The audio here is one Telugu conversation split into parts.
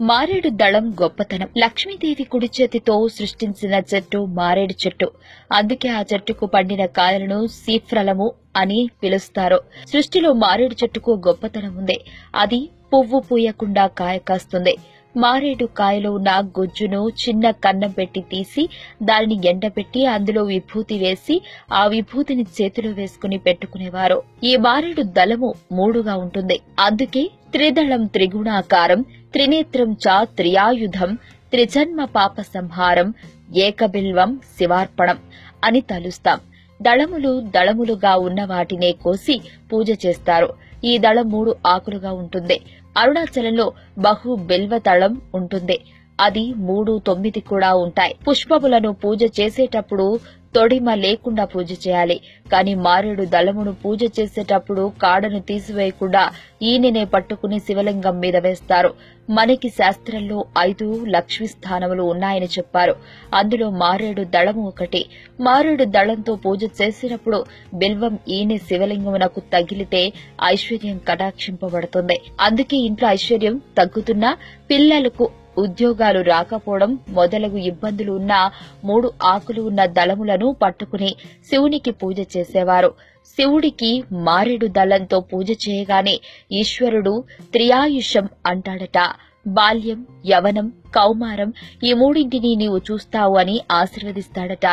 మారేడు దళం గొప్పతనం. లక్ష్మీదేవి కుడి చేతితో సృష్టించిన చెట్టు మారేడు చెట్టు. అందుకే ఆ చెట్టుకు పండిన కాయలను సీఫ్రలము అని పిలుస్తారు. సృష్టిలో మారేడు చెట్టుకు గొప్పతనం ఉంది. అది పువ్వు పూయకుండా కాయ కాస్తుంది. మారేడు కాయలో ఉన్న గుజ్జును చిన్న కన్నం పెట్టి తీసి దానిని ఎండబెట్టి అందులో విభూతి వేసి ఆ విభూతిని చేతిలో వేసుకుని పెట్టుకునేవారు. ఈ మారేడు దళము మూడుగా ఉంటుంది. అందుకే త్రిదళం త్రిగుణాకారం త్రినేత్రం చ త్రియాయుధం త్రిజన్మ పాప సంహారం ఏకబిల్వం శివార్పణం అని తలుస్తాం. దళములు దళములుగా ఉన్న వాటినే కోసి పూజ చేస్తారు. ఈ దళం మూడు ఆకులుగా ఉంటుంది. అరుణాచలంలో బహు బిల్వ దళం ఉంటుంది. అది మూడు తొమ్మిది కూడా ఉంటాయి. పుష్పములను పూజ చేసేటప్పుడు తొడిమ లేకుండా పూజ చేయాలి. కాని మారేడు దళమును పూజ చేసేటప్పుడు కాడను తీసివేయకుండా ఈయననే పట్టుకుని శివలింగం మీద వేస్తారు. మనకి శాస్త్రంలో ఐదు లక్ష్మి స్థానములు ఉన్నాయని చెప్పారు. అందులో మారేడు దళము ఒకటి. మారేడు దళంతో పూజ చేసినప్పుడు బిల్వం ఈయన శివలింగమునకు తగిలితే ఐశ్వర్యం కటాక్షింపబడుతుంది. అందుకే ఇంట్లో ఐశ్వర్యం తగ్గుతున్నా పిల్లలకు ఉద్యోగాలు రాకపోవడం మొదలగు ఇబ్బందులు ఉన్న మూడు ఆకులు ఉన్న దళములను పట్టుకుని శివునికి పూజ చేసేవారు. శివుడికి మారేడు దళంతో పూజ చేయగానే ఈశ్వరుడు త్రియాయుషం అంటాడట. బాల్యం యవనం కౌమారం ఈ మూడింటిని నీవు చూస్తావు అని ఆశీర్వదిస్తాడట.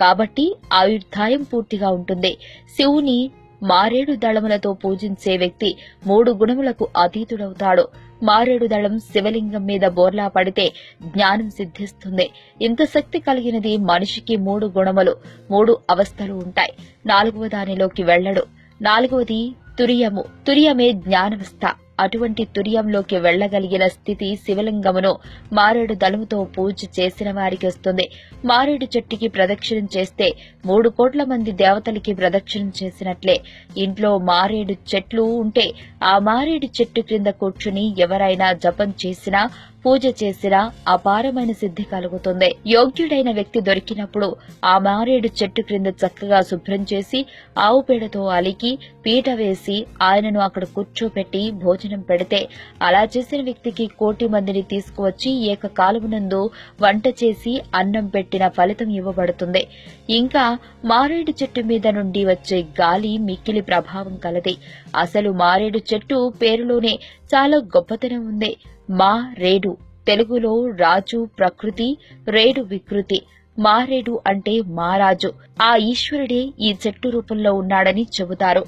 కాబట్టి ఆయుర్ధాయం పూర్తిగా ఉంటుంది. శివుని మారేడు దళములతో పూజించే వ్యక్తి మూడు గుణములకు అతీతుడవుతాడు. మారేడు దళం శివలింగం మీద బోర్లా పడితే జ్ఞానం సిద్ధిస్తుంది. ఇంత శక్తి కలిగినది మనిషికి మూడు గుణములు మూడు అవస్థలు ఉంటాయి. నాలుగవ దానిలోకి వెళ్ళడు నాలుగవది తురియము. తురియమే జ్ఞానవస్థ. అటువంటి తుర్యంలోకి వెళ్ళగలిగిన స్థితి శివలింగమును మారేడు దళముతో పూజ చేసిన వారికి వస్తుంది. మారేడు చెట్టుకి ప్రదక్షిణం చేస్తే మూడు కోట్ల మంది దేవతలకి ప్రదక్షిణం చేసినట్లే. ఇంట్లో మారేడు చెట్లు ఉంటే ఆ మారేడు చెట్టు క్రింద కూర్చుని ఎవరైనా జపం చేసినా పూజ చేసినా అపారమైన సిద్ధి కలుగుతుంది. యోగ్యుడైన వ్యక్తి దొరికినప్పుడు ఆ మారేడు చెట్టు క్రింద చక్కగా శుభ్రం చేసి ఆవు పేడతో అలికి పీట వేసి ఆయనను అక్కడ కూర్చోపెట్టి భోజనం పెడితే అలా చేసిన వ్యక్తికి కోటి మందిని తీసుకువచ్చి ఏకకాలమునందు వంట చేసి అన్నం పెట్టిన ఫలితం ఇవ్వబడుతుంది. ఇంకా మారేడు చెట్టు మీద నుండి వచ్చే గాలి మిక్కిలి ప్రభావం కలది. అసలు మారేడు చెట్టు పేరులోనే చాలా గొప్పతనం ఉంది. మా రేడు. తెలుగులో రాజు ప్రకృతి రేడు వికృతి. మారేడు అంటే మారాజు ఆ ఈశ్వరుడే ఈ చెట్టు రూపంలో ఉన్నాడని చెబుతారు.